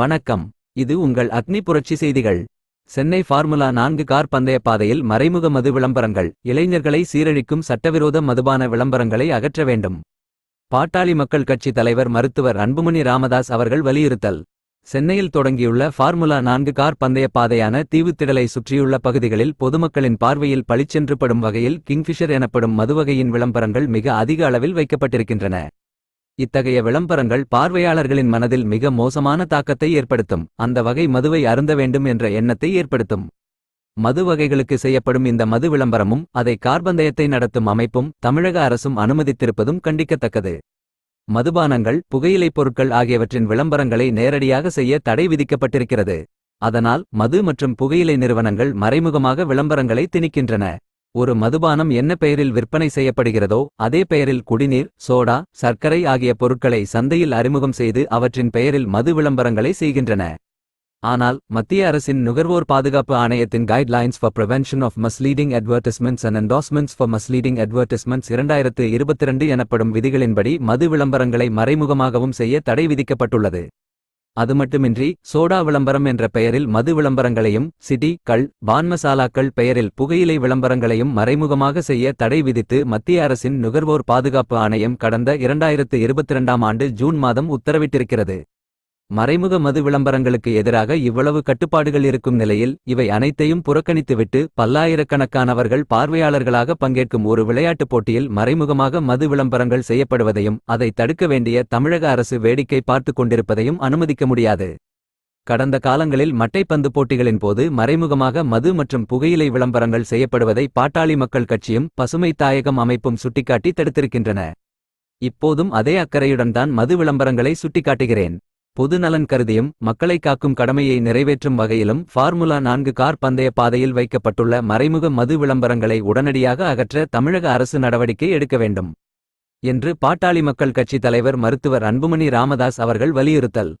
வணக்கம். இது உங்கள் அக்னி புரட்சி செய்திகள். சென்னை ஃபார்முலா நான்கு கார் பந்தய பாதையில் மறைமுக மது விளம்பரங்கள். இளைஞர்களை சீரழிக்கும் சட்டவிரோத மதுபான விளம்பரங்களை அகற்ற வேண்டும். பாட்டாளி மக்கள் கட்சி தலைவர் மருத்துவர் அன்புமணி ராமதாஸ் அவர்கள் வலியுறுத்தல். சென்னையில் தொடங்கியுள்ள ஃபார்முலா நான்கு கார் பந்தய பாதையான தீவுத்திடலை சுற்றியுள்ள பகுதிகளில் பொதுமக்களின் பார்வையில் பளிச்சென்று படும் வகையில் கிங்ஃபிஷர் எனப்படும் மதுவகையின் விளம்பரங்கள் மிக அதிக அளவில் வைக்கப்பட்டிருக்கின்றன. இத்தகைய விளம்பரங்கள் பார்வையாளர்களின் மனதில் மிக மோசமான தாக்கத்தை ஏற்படுத்தும். அந்த வகை மதுவை அருந்த வேண்டும் என்ற எண்ணத்தை ஏற்படுத்தும். மது வகைகளுக்கு செய்யப்படும் இந்த மது விளம்பரமும் அதை கார்பந்தயத்தை நடத்தும் அமைப்பும் தமிழக அரசும் அனுமதித்திருப்பதும் கண்டிக்கத்தக்கது. மதுபானங்கள் புகையிலைப் பொருட்கள் ஆகியவற்றின் விளம்பரங்களை நேரடியாக செய்ய தடை விதிக்கப்பட்டிருக்கிறது. அதனால் மது மற்றும் புகையிலை நிறுவனங்கள் மறைமுகமாக விளம்பரங்களை திணிக்கின்றன. ஒரு மதுபானம் என்ன பெயரில் விற்பனை செய்யப்படுகிறதோ அதே பெயரில் குடிநீர் சோடா சர்க்கரை ஆகிய பொருட்களை சந்தையில் அறிமுகம் செய்து அவற்றின் பெயரில் மது விளம்பரங்களை செய்கின்றன. ஆனால் மத்திய அரசின் நுகர்வோர் பாதுகாப்பு ஆணையத்தின் guidelines for prevention of misleading advertisements and endorsements for misleading advertisements இரண்டாயிரத்து இருபத்திரண்டு எனப்படும் விதிகளின்படி மது விளம்பரங்களை மறைமுகமாகவும் செய்ய தடை விதிக்கப்பட்டுள்ளது. அதுமட்டுமின்றி சோடா விளம்பரம் என்ற பெயரில் மது விளம்பரங்களையும் சிடி கள் பான்மசாலாக்கள் பெயரில் புகையிலை விளம்பரங்களையும் மறைமுகமாக செய்ய தடை விதித்து மத்திய அரசின் நுகர்வோர் பாதுகாப்பு ஆணையம் கடந்த இரண்டாயிரத்து இருபத்திரண்டாம் ஆண்டு ஜூன் மாதம் உத்தரவிட்டிருக்கிறது. மறைமுக மது விளம்பரங்களுக்கு எதிராக இவ்வளவு கட்டுப்பாடுகள் இருக்கும் நிலையில் இவை அனைத்தையும் புறக்கணித்துவிட்டு பல்லாயிரக்கணக்கானவர்கள் பார்வையாளர்களாக பங்கேற்கும் ஒரு விளையாட்டுப் போட்டியில் மறைமுகமாக மது விளம்பரங்கள் செய்யப்படுவதையும் அதை தடுக்க வேண்டிய தமிழக அரசு வேடிக்கை பார்த்துக் கொண்டிருப்பதையும் அனுமதிக்க முடியாது. கடந்த காலங்களில் மட்டைப்பந்து போட்டிகளின் போது மறைமுகமாக மது மற்றும் புகையிலை விளம்பரங்கள் செய்யப்படுவதை பாட்டாளி மக்கள் கட்சியும் பசுமை தாயகம் அமைப்பும் சுட்டிக்காட்டி தடுத்திருக்கின்றன. இப்போதும் அதே அக்கறையுடன் தான் மது விளம்பரங்களை சுட்டிக்காட்டுகிறேன். பொதுநலன் கருதியும் மக்களை காக்கும் கடமையை நிறைவேற்றும் வகையிலும் ஃபார்முலா நான்கு கார் பந்தய பாதையில் வைக்கப்பட்டுள்ள மறைமுக மது விளம்பரங்களை உடனடியாக அகற்ற தமிழக அரசு நடவடிக்கை எடுக்க வேண்டும். என்று பாட்டாளி மக்கள் கட்சி தலைவர் மருத்துவர் அன்புமணி ராமதாஸ் அவர்கள் வலியுறுத்தல்.